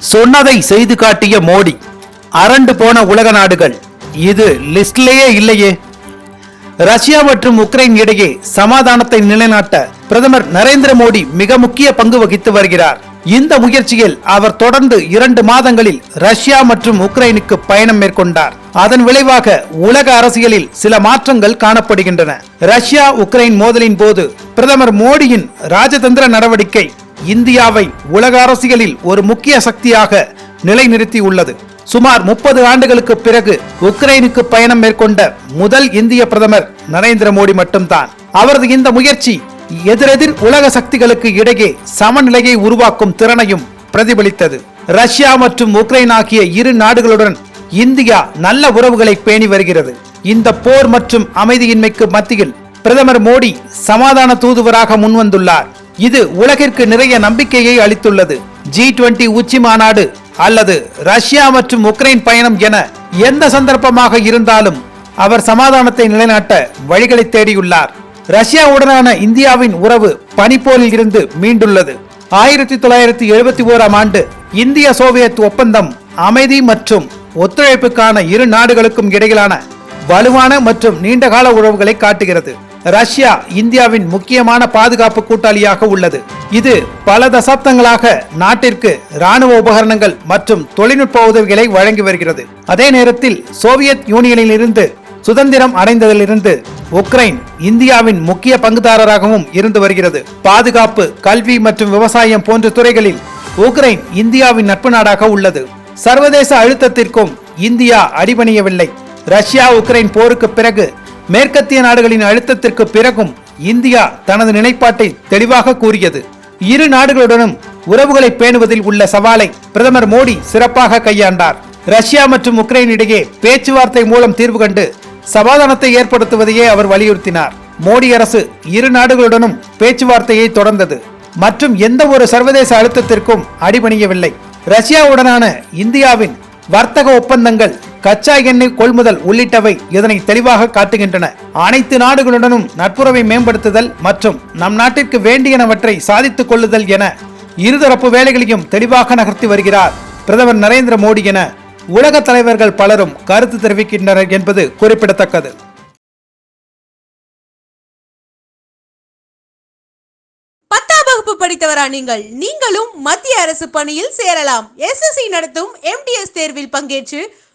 சொன்னதை செய்து காட்டிய மோடி அரண்டு போன உலக நாடுகள் இது லிஸ்ட்லேயே இல்லையே. ரஷ்யா மற்றும் உக்ரைன் இடையே சமாதானத்தை நிலைநாட்ட பிரதமர் நரேந்திர மோடி மிக முக்கிய பங்கு வகித்து வருகிறார். இந்த முயற்சியில் அவர் தொடர்ந்து இரண்டு மாதங்களில் ரஷ்யா மற்றும் உக்ரைனுக்கு பயணம் மேற்கொண்டார். அதன் விளைவாக உலக அரசியலில் சில மாற்றங்கள் காணப்படுகின்றன. ரஷ்யா உக்ரைன் மோதலின் போது பிரதமர் மோடியின் ராஜதந்திர நடவடிக்கை இந்தியாவை உலக அரசியலில் ஒரு முக்கிய சக்தியாக நிலைநிறுத்தியுள்ளது. சுமார் முப்பது ஆண்டுகளுக்கு பிறகு உக்ரைனுக்கு பயணம் மேற்கொண்ட முதல் இந்திய பிரதமர் நரேந்திர மோடி மட்டும்தான். அவரது இந்த முயற்சி எதிரெதிர் உலக சக்திகளுக்கு இடையே சமநிலையை உருவாக்கும் திறனையும் பிரதிபலித்தது. ரஷ்யா மற்றும் உக்ரைன் ஆகிய இரு நாடுகளுடன் இந்தியா நல்ல உறவுகளை பேணி வருகிறது. இந்த போர் மற்றும் அமைதியின்மைக்கு மத்தியில் பிரதமர் மோடி சமாதான தூதுவராக முன்வந்துள்ளார். இது உலகிற்கு நிறைய நம்பிக்கையை அளித்துள்ளது. ஜி டுவெண்டி உச்சி மாநாடு அல்லது ரஷ்யா மற்றும் உக்ரைன் பயணம் என எந்த சந்தர்ப்பமாக இருந்தாலும் அவர் சமாதானத்தை நிலைநாட்ட வழிகளை தேடியுள்ளார். ரஷ்யாவுடனான இந்தியாவின் உறவு பனிப்போரில் இருந்து மீண்டுள்ளது. ஆயிரத்தி தொள்ளாயிரத்தி எழுபத்தி ஓராம் ஆண்டு இந்திய சோவியத் ஒப்பந்தம் அமைதி மற்றும் ஒத்துழைப்புக்கான இரு நாடுகளுக்கும் இடையிலான வலுவான மற்றும் நீண்டகால உறவுகளை காட்டுகிறது. ரஷ்யா இந்தியாவின் முக்கியமான பாதுகாப்பு கூட்டாளியாக உள்ளது. இது பல தசாப்தங்களாக நாட்டிற்கு ராணுவ உபகரணங்கள் மற்றும் தொழில்நுட்ப உதவிகளை வழங்கி வருகிறது. அதே நேரத்தில் சோவியத் யூனியனில் இருந்து சுதந்திரம் அடைந்ததிலிருந்து உக்ரைன் இந்தியாவின் முக்கிய பங்குதாரராகவும் இருந்து வருகிறது. பாதுகாப்பு கல்வி மற்றும் விவசாயம் போன்ற துறைகளில் உக்ரைன் இந்தியாவின் நட்பு நாடாக உள்ளது. சர்வதேச அழுத்தத்திற்கும் இந்தியா அடிபணியவில்லை. ரஷ்யா உக்ரைன் போருக்கு பிறகு மேற்கத்திய நாடுகளின் அழுத்தத்திற்கு பிறகும் இந்தியா தனது நிலைப்பாட்டை தெளிவாக கூறியது. இரு நாடுகளுடனும் உறவுகளை பேணுவதில் உள்ள சவாலை பிரதமர் மோடி சிறப்பாக கையாண்டார். ரஷ்யா மற்றும் உக்ரைன் இடையே பேச்சுவார்த்தை மூலம் தீர்வு கண்டு சமாதானத்தை ஏற்படுத்துவதையே அவர் வலியுறுத்தினார். மோடி அரசு இரு நாடுகளுடனும் பேச்சுவார்த்தையை தொடர்ந்தது. மற்றும் எந்த ஒரு சர்வதேச அழுத்தத்திற்கும் அடிபணியவில்லை. ரஷ்யாவுடனான இந்தியாவின் வர்த்தக ஒப்பந்தங்கள் கச்சா எண்ணெய் கொள்முதல் உள்ளிட்டவை இதனை தெளிவாக காட்டுகின்றன. அனைத்து நாடுகளுடனும் நட்புறவை மேம்படுத்துதல் மற்றும் நம் நாட்டிற்கு வேண்டியனவற்றை சாதித்துக் கொள்ளுதல் என இருதரப்பு வேலைகளையும் தெளிவாக நகர்த்தி வருகிறார் பிரதமர் நரேந்திர மோடி என உலக தலைவர்கள் பலரும் கருத்து தெரிவிக்கின்றனர் என்பது குறிப்பிடத்தக்கது. பத்தாம் வகுப்பு படித்தவரா நீங்கள்? நீங்களும் மத்திய அரசு பணியில் சேரலாம். எஸ்எஸ்சி நடத்தும் எம்டிஎஸ் தேர்வில் பங்கேற்று